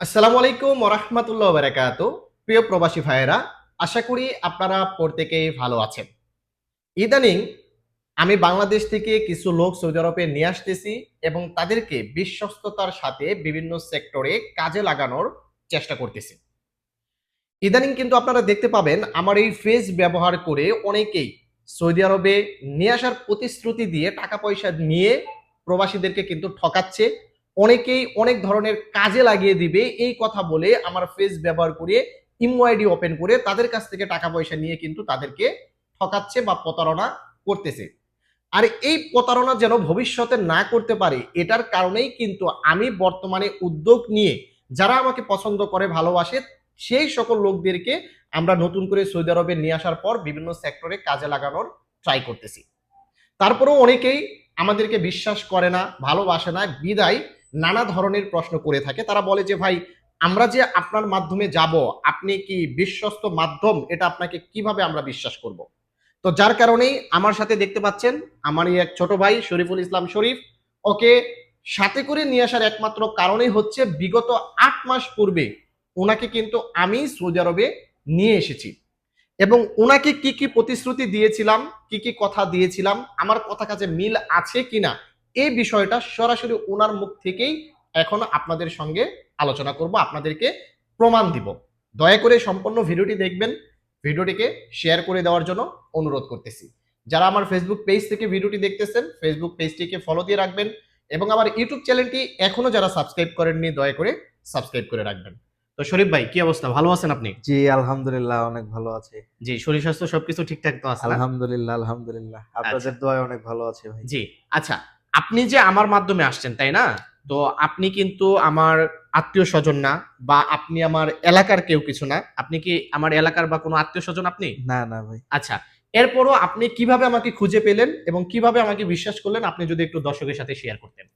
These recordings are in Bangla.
আসসালামু আলাইকুম ওরহমতুল্লাহ বারাকাত প্রিয় প্রবাসী ভাইয়েরা, আশা করি আপনারা প্রত্যেকেই ভালো আছেন। ইদানিং আমি বাংলাদেশ থেকে কিছু লোক সৌদি আরবে নিয়ে আসতেছি এবং তাদেরকে বিশ্বস্ততার সাথে বিভিন্ন সেক্টরে কাজে লাগানোর চেষ্টা করতেছি। ইদানিং কিন্তু আপনারা দেখতে পাবেন আমার এই ফেজ ব্যবহার করে অনেকেই সৌদি আরবে নিয়ে আসার প্রতিশ্রুতি দিয়ে টাকা পয়সা নিয়ে প্রবাসীদেরকে কিন্তু ঠকাচ্ছে। অনেকেই অনেক ধরনের কাজে লাগিয়ে দিবে এই কথা বলে আমার ফেস ব্যবহার করে ইমো আইডি ওপেন করে তাদের কাছ থেকে টাকা পয়সা নিয়ে কিন্তু তাদেরকে ঠকাচ্ছে বা প্রতারণা করতেছে। আর এই প্রতারণা যেন ভবিষ্যতে না করতে পারে, এটার কারণেই কিন্তু আমি বর্তমানে উদ্যোগ নিয়ে যারা আমাকে পছন্দ করে, ভালোবাসে, সেই সকল লোকদেরকে আমরা নতুন করে সৌদি আরবে নিয়ে আসার পর বিভিন্ন সেক্টরে কাজে লাগানোর ট্রাই করতেছি। তারপরেও অনেকেই আমাদেরকে বিশ্বাস করে না, ভালোবাসে না, বিদায় নানা ধরনের প্রশ্ন করে থাকে। তারা বলে যে, ভাই, আমরা যে আপনার মাধ্যমে যাব, আপনি কি বিশ্বস্ত মাধ্যম? এটা আপনাকে কীভাবে আমরা বিশ্বাস করব? তো যার কারণেই আমার সাথে দেখতে পাচ্ছেন, আমারই এক ছোট ভাই, শরীফুল ইসলাম শরীফ। ওকে সাথে করে নিয়ে আসার একমাত্র কারণই হচ্ছে, বিগত আট মাস পূর্বে ওনাকে কিন্তু আমি সৌদি আরবে নিয়ে এসেছি। এবং ওনাকে কি কি প্রতিশ্রুতি দিয়েছিলাম, কি কি কথা দিয়েছিলাম, আমার কথা কাছে মিল আছে কিনা এই বিষয়টা সরাসরি ওনার মুখ থেকেই এখন আপনাদের সঙ্গে আলোচনা করব আপনাদেরকে প্রমাণ দিব। দয়া করে সম্পূর্ণ ভিডিওটি দেখবেন ভিডিওটিকে শেয়ার করে দেওয়ার জন্য অনুরোধ করতেছি। যারা আমার ফেসবুক পেজ থেকে ভিডিওটি দেখতেছেন ফেসবুক পেজটিকে ফলো দিয়ে রাখবেন এবং আমার ইউটিউব চ্যানেলটি এখনও যারা সাবস্ক্রাইব করেননি দয়া করে সাবস্ক্রাইব করে রাখবেন। তো শরীফ ভাই কি অবস্থা? ভালো আছেন আপনি? জি আলহামদুলিল্লাহ অনেক ভালো আছে। জি শরীর স্বাস্থ্য সবকিছু ঠিকঠাক তো আছে আলহামদুলিল্লাহ আলহামদুলিল্লাহ। আপনাদের দোয়ায় অনেক ভালো আছে ভাই। জি আচ্ছা আপনি যে আমার মাধ্যমে আসছেন তাই না? তো আপনি কিন্তু আমার আত্মীয় স্বজন না বা আপনি আমার এলাকার কেউ কিছু না। আপনি কি আমার এলাকার বা কোনো আত্মীয় স্বজন আপনি? না না ভাই। আচ্ছা এরপরও আপনি কীভাবে আমাকে খুঁজে পেলেন এবং কীভাবে আমাকে বিশ্বাস করলেন? আপনি যদি একটু দর্শকের সাথে শেয়ার করতেন।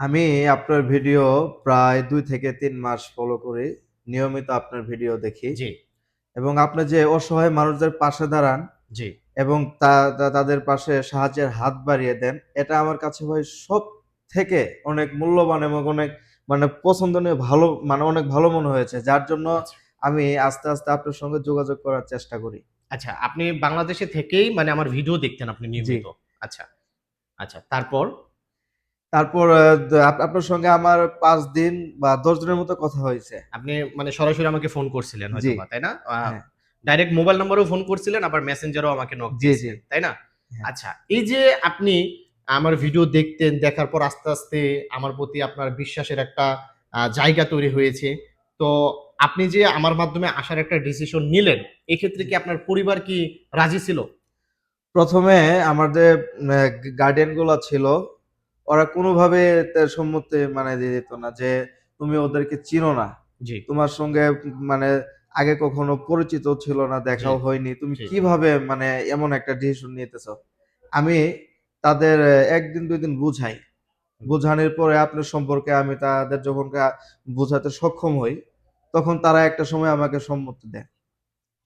আমি আপনার ভিডিও প্রায় দুই থেকে তিন মাস ফলো করি। নিয়মিত আপনার ভিডিও দেখি। জি। এবং আপনি যে অসহায় মানুষদের পাশে দাঁড়ান জি। এবং তাদের পাশে সাহায্যের হাত বাড়িয়ে দেন। এটা আমার কাছে ভাই সব থেকে অনেক মূল্যবান এবং অনেক মানে পছন্দনীয় ভালো মানে অনেক ভালো মনে হয়েছে যার জন্য আচ্ছা। আমি আস্তে আস্তে আপনার সঙ্গে যোগাযোগ করার চেষ্টা করি। আচ্ছা আপনি বাংলাদেশে থেকেই মানে আমার ভিডিও দেখতেন আপনি নিয়মিত? আচ্ছা আচ্ছা তারপর? তারপর আপনার সঙ্গে আমার পাঁচ দিন বা দশ দিনের মতো কথা হয়েছে। আপনি মানে সরাসরি আমাকে ফোন করছিলেন তাই না? হ্যাঁ। ডাইরেক্ট মোবাইল নাম্বারেও ফোন করছিলেন আবার মেসেঞ্জারও আমাকে নক জি জি। তাই না? হ্যাঁ। আচ্ছা এই যে আপনি আমার ভিডিও দেখতেন দেখার পর আস্তে আস্তে আমার প্রতি আপনার বিশ্বাসের একটা জায়গা তৈরি হয়েছে। তো আপনি যে আমার মাধ্যমে আসার একটা ডিসিশন নিলেন এক্ষেত্রে কি আপনার পরিবার কি রাজি ছিল? প্রথমে আমাদের গার্ডিয়ানগুলো ছিল ওরা কোনোভাবে তার সম্মতি মানে দিয়ে দিত না যে তুমি ওদেরকে চিনো না। জি। তোমার সঙ্গে মানে আগে কখনো পরিচিত ছিল না দেখাও হয়নি। তুমি। কীভাবে মানে এমন একটা ডিসিশন নিতেছ? আমি তাদের একদিন দুই দিন বুঝাই। বোঝানোর পরে আপনার সম্পর্কে আমি তাদের যখন বোঝাতে সক্ষম হই তখন তারা একটা সময় আমাকে সম্মতি দেয়।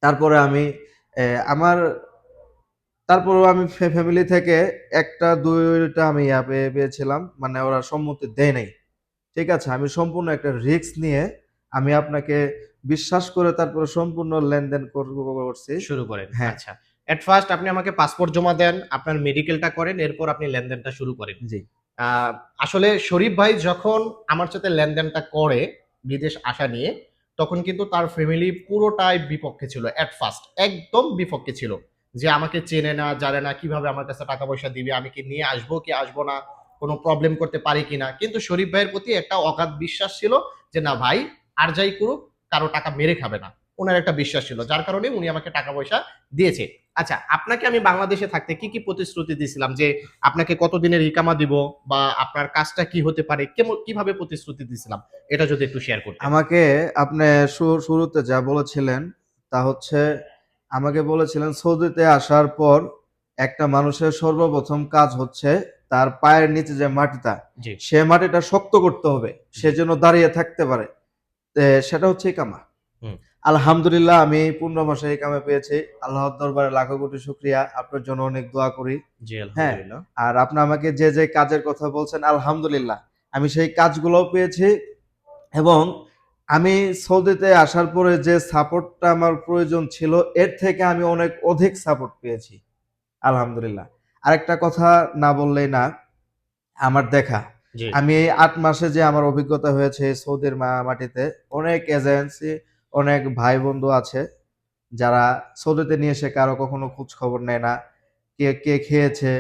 তারপরে আমি আমার তারপরেও আমি ফ্যামিলি থেকে একটা দুইটা আমি পেয়ে পেয়েছিলাম। মানে ওরা সম্মতি দেয় নাই। ঠিক আছে আমি সম্পূর্ণ একটা রিস্ক নিয়ে আমি আপনাকে বিশ্বাস করে তারপরে সম্পূর্ণ লেনদেন কর- করছি শুরু করেন। হ্যাঁ। আচ্ছা। এট ফার্স্ট আপনি আমাকে পাসপোর্ট জমা দেন আপনার মেডিকেলটা করেন এরপর আপনি লেনদেনটা শুরু করেন। জি। আসলে শরীফ ভাই যখন আমার সাথে লেনদেনটা করে বিদেশ আসা নিয়ে তখন কিন্তু তার ফ্যামিলি পুরোটাই বিপক্ষে ছিল এট ফার্স্ট একদম বিপক্ষে ছিল। যে আমাকে চেনে না জানে না কীভাবে আমার কাছে টাকা পয়সা দিবে আমি কি নিয়ে আসব কি আসব না কোনো প্রবলেম করতে পারি কিনা। কিন্তু শরীফ ভাইয়ের প্রতি একটা অগাধ বিশ্বাস ছিল যে না ভাই আর যাই করুক কারও টাকা মেরে খাবে না। ওনার একটা বিশ্বাস ছিল যার কারণে উনি আমাকে টাকা পয়সা দিয়েছে। আচ্ছা আপনাকে আমি বাংলাদেশে থাকতে কি কি প্রতিশ্রুতি দিয়েছিলাম যে আপনাকে কতদিনের ইকামা দিব বা আপনার কাজটা কি হতে পারে? কেমন কীভাবে প্রতিশ্রুতি দিয়েছিলাম? এটা যদি একটু শেয়ার করতেন। আমাকে আপনি শুরুতে যা বলেছিলেন তা হচ্ছে আমাকে বলেছিলেন সৌদিতে আসার পর একটা মানুষের সর্বপ্রথম কাজ হচ্ছে তার পায়ের নিচে যে মাটিটা সে মাটিটা শক্ত করতে হবে। সে যেন দাঁড়িয়ে থাকতে পারে। সেটা হচ্ছে কামা। আলহামদুলিল্লাহ আমি পনেরো মাসে এই কামে পেয়েছি। আল্লাহর দরবারে লাখো কোটি শুক্রিয়া। আপনার জন্য অনেক দোয়া করি। হ্যাঁ আর আপনি আমাকে যে যে কাজের কথা বলছেন আলহামদুলিল্লাহ আমি সেই কাজগুলোও পেয়েছি এবং আমি সৌদিতে আসার পরে যে সাপোর্টটা আমার প্রয়োজন ছিল এর থেকে আমি অনেক অধিক সাপোর্ট পেয়েছি। আলহামদুলিল্লাহ। আরেকটা কথা না বললেই না আমার দেখা। আমি এই আট মাসে যে আমার অভিজ্ঞতা হয়েছে সৌদির মাটিতে অনেক এজেন্সি অনেক ভাই বন্ধু আছে যারা সৌদিতে নিয়ে এসে কারও কখনো খোঁজ খবর নেয় না। কে কে খেয়েছে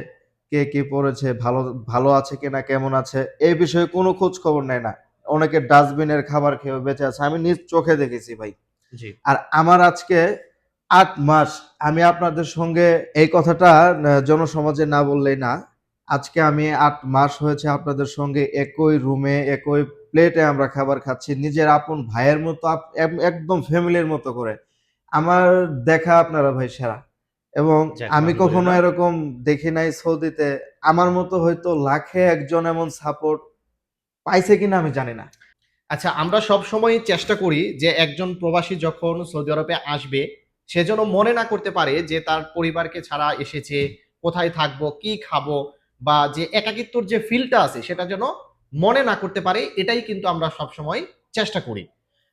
কে কে পড়েছে ভালো ভালো আছে কিনা কেমন আছে এই বিষয়ে কোনো খোঁজ খবর নেয় না। অনেকে ডাস্টবিনের খাবার খেয়ে বেঁচে আছে আমি নিজ চোখে দেখেছি ভাই। আর আমার আজকে আট মাস আমি আপনাদের সঙ্গে এই কথাটা জনসমাজে না বললেই না আজকে আমি আট মাস হয়েছে আপনাদের সঙ্গে একই রুমে একই প্লেটে আমরা খাবার খাচ্ছি। নিজের আপন ভাইয়ের মতো একদম ফ্যামিলির মতো করে। আমার দেখা আপনারা ভাই সেরা। এবং আমি কখনো এরকম দেখি নাই সৌদিতে। আমার মতো হয়তো লাখে একজন এমন সাপোর্ট পাইছে কিনা আমি জানি না। আচ্ছা আমরা সব সময় চেষ্টা করি যে একজন প্রবাসী যখন সৌদি আরবে আসবে সে যেন মনে না করতে পারে যে তার পরিবারকে ছাড়া এসেছে কোথায় থাকব কি খাব। বা যে একাকিত্বর যে ফিলটা আছে, সেটা যেন মনে না করতে পারে, এটাই কিন্তু আমরা সব সময় চেষ্টা করি।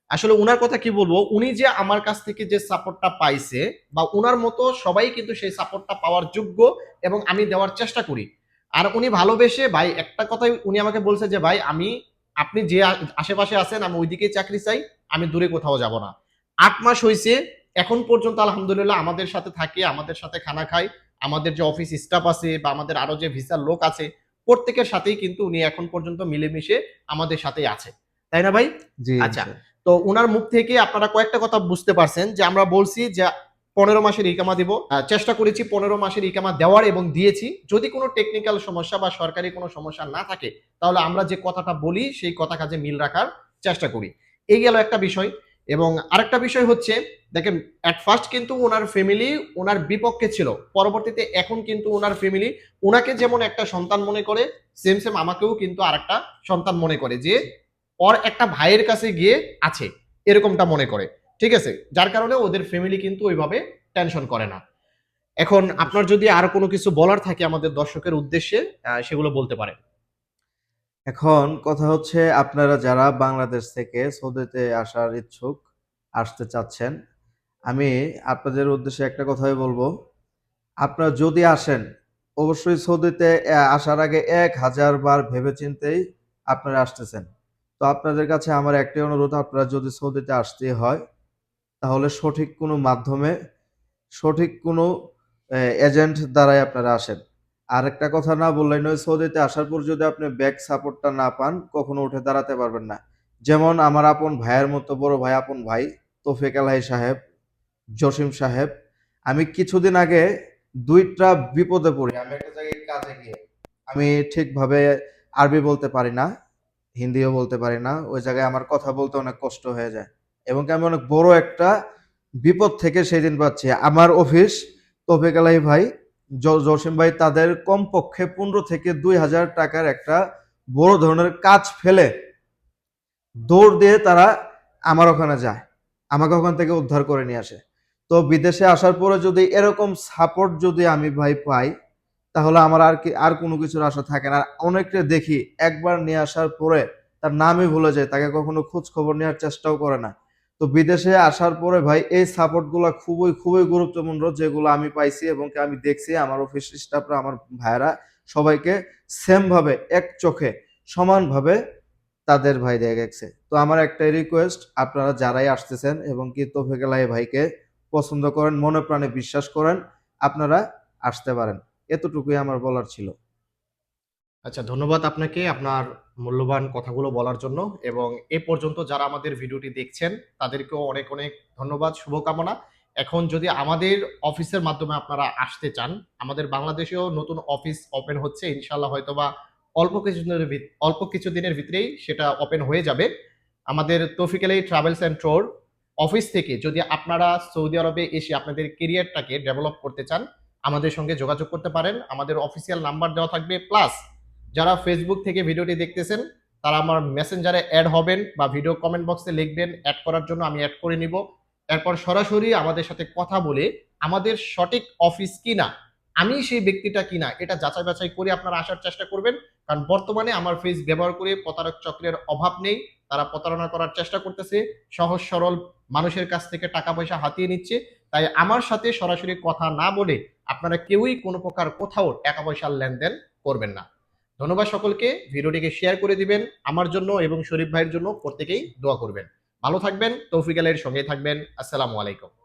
আসলে উনার কথা কি বলব? উনি যে আমার কাছ থেকে যে সাপোর্টটা পাইছে বা উনার মতো সবাই কিন্তু সেই সাপোর্টটা পাওয়ার যোগ্য এবং আমি দেওয়ার চেষ্টা করি। আর উনি ভালোবেসে, ভাই, একটা কথাই উনি আমাকে বলছে যে, ভাই, আমি, আপনি যে আশেপাশে আছেন, আমি ওইদিকে চাকরি চাই, আমি দূরে কোথাও যাব না। আট মাস হয়েছে এখন পর্যন্ত আলহামদুলিল্লাহ আমাদের সাথে থাকে, আমাদের সাথে খানা খায়। আমাদের যে অফিস স্টাফ আছে বা আমাদের আরও যে ভিসার লোক আছে প্রত্যেকের সাথেই কিন্তু উনি এখন পর্যন্ত মিলেমিশে আমাদের সাথেই আছে। তাই না ভাই? জি আচ্ছা। তো উনার মুখ থেকে আপনারা কয়েকটা কথা বুঝতে পারছেন যে আমরা বলছি যে পনেরো মাসের ইকামা দিব। চেষ্টা করেছি পনেরো মাসের ইকামা দেওয়ার এবং দিয়েছি। যদি কোনো টেকনিক্যাল সমস্যা বা সরকারি কোনো সমস্যা না থাকে তাহলে আমরা যে কথাটা বলি সেই কথা কাজে মিল রাখার চেষ্টা করি। এই গেল একটা বিষয়। এবং আরেকটা বিষয় হচ্ছে, দেখেন অ্যাট ফার্স্ট কিন্তু ওনার ফ্যামিলি ওনার বিপক্ষে ছিল। পরবর্তীতে এখন কিন্তু ওনার ফ্যামিলি ওনাকে যেমন একটা সন্তান মনে করে সেম সেম আমাকেও কিন্তু আরেকটা সন্তান মনে করে যে, ওর একটা ভাইয়ের কাছে গিয়ে আছে, এরকমটা মনে করে। ঠিক আছে? যার কারণে ওদের ফ্যামিলি কিন্তু ওইভাবে টেনশন করে না। এখন আপনার যদি আর কোনো কিছু বলার থাকে আমাদের দর্শকের উদ্দেশ্যে সেগুলো বলতে পারেন। এখন কথা হচ্ছে আপনারা যারা বাংলাদেশ থেকে সৌদিতে আসার ইচ্ছুক আসতে চাচ্ছেন, আমি আপনাদের উদ্দেশ্যে একটা কথাই বলব। আপনারা যদি আসেন, অবশ্যই সৌদিতে আসার আগে এক হাজার বার ভেবেচিন্তেই আপনারা আসতেছেন। তো আপনাদের কাছে আমার একটাই অনুরোধ, আপনারা যদি সৌদিতে আসতে হয়, তাহলে সঠিক কোনো মাধ্যমে, সঠিক কোনো এজেন্ট দ্বারাই আপনারা আসেন। আর একটা কথা না বললেই নয়, সৌদিতে আসার পর যদি আপনি ব্যাক সাপোর্টটা না পান, কখনো উঠে দাঁড়াতে পারবেন না। যেমন আমার আপন ভাইয়ের মতো বড় ভাই, আপন ভাই, তোফেক আলহাই সাহেব, জসিম সাহেব, আমি কিছুদিন আগে দুইটা বিপদে পড়ি। আমি একটা জায়গায় কাজে গিয়ে, আমি ঠিকভাবে আরবি বলতে পারি না, হিন্দিও বলতে পারি না, ওই জায়গায় আমার কথা বলতে অনেক কষ্ট হয়ে যায়। এবং আমি অনেক বড় একটা বিপদ থেকে সেদিন পাচ্ছি। আমার অফিস তোফেক আলাই ভাই জসিম ভাই তাদের কমপক্ষে পনেরো থেকে দুই হাজার টাকার একটা বড় ধরনের কাজ ফেলে দৌড় দিয়ে তারা আমার ওখানে যায়, আমাকে ওখান থেকে উদ্ধার করে নিয়ে আসে। তো বিদেশে আসার পরে যদি এরকম সাপোর্ট যদি আমি ভাই পাই, তাহলে আমার আর কি আর কোনো কিছুর আশা থাকে না। আর অনেকটা দেখি একবার নিয়ে আসার পরে তার নামই ভুলে যায়, তাকে কখনো খোঁজ খবর নেওয়ার চেষ্টাও করে না। তো বিদেশে আসার পরে ভাই, এই সাপোর্টগুলা খুবই খুবই গুরুত্বপূর্ণ যেগুলো আমি পাইছি এবং আমি দেখছি আমার অফিস স্টাফরা আমার ভাইরা সবাইকে সেম ভাবে, এক চোখে, সমানভাবে তাদের ভাই দিয়ে গেছে তো আমার একটাই রিকোয়েস্ট আপনারা যারাই আসতেছেন এবং কি তোফেকেলাই ভাইকে পছন্দ করেন, মনে প্রাণে বিশ্বাস করেন, আপনারা আসতে পারেন। এতটুকুই আমার বলার ছিল। আচ্ছা ধন্যবাদ আপনাকে আপনার মূল্যবান কথাগুলো বলার জন্য এবং এ পর্যন্ত যারা আমাদের ভিডিওটি দেখছেন, তাদেরকেও অনেক অনেক ধন্যবাদ, শুভকামনা। এখন যদি আমাদের অফিসের মাধ্যমে আপনারা আসতে চান, আমাদের বাংলাদেশেও নতুন অফিস ওপেন হচ্ছে ইনশাল্লাহ হয়তোবা অল্প কিছুদিনের অল্প কিছুদিনের ভিতরেই সেটা ওপেন হয়ে যাবে। আমাদের Toufiq Ali travels and tour office থেকে যদি আপনারা সৌদি আরবে এসে আপনাদের কেরিয়ারটাকে ডেভেলপ করতে চান, আমাদের সঙ্গে যোগাযোগ করতে পারেন। আমাদের অফিসিয়াল নাম্বার দেওয়া থাকবে প্লাস যারা ফেসবুক থেকে ভিডিওটি দেখতেছেন, তারা আমার মেসেঞ্জারে অ্যাড হবেন বা ভিডিও কমেন্ট বক্সে লিখবেন অ্যাড করার জন্য আমি অ্যাড করে নিব। এরপর সরাসরি আমাদের সাথে কথা বলে আমাদের সঠিক অফিস কিনা, আমি সেই ব্যক্তিটা কিনা, এটা যাচাই বাছাই করে আপনারা আসার চেষ্টা করবেন। কারণ বর্তমানে আমার ফেস ব্যবহার করে প্রতারক চক্রের অভাব নেই, তারা প্রতারণা করার চেষ্টা করতেছে, সহজ সরল মানুষের কাছ থেকে টাকা পয়সা হাতিয়ে নিচ্ছে। তাই আমার সাথে সরাসরি কথা না বলে আপনারা কেউই কোনো প্রকার কোথাও টাকা পয়সার লেনদেন করবেন না। ধন্যবাদ সকলকে। ভিডিওটিকে শেয়ার করে দিবেন আমার জন্য এবং শরীফ ভাইয়ের জন্য প্রত্যেকেই দোয়া করবেন। ভালো থাকবেন, তৌফিক আলের সঙ্গে থাকবেন। আসসালামু আলাইকুম।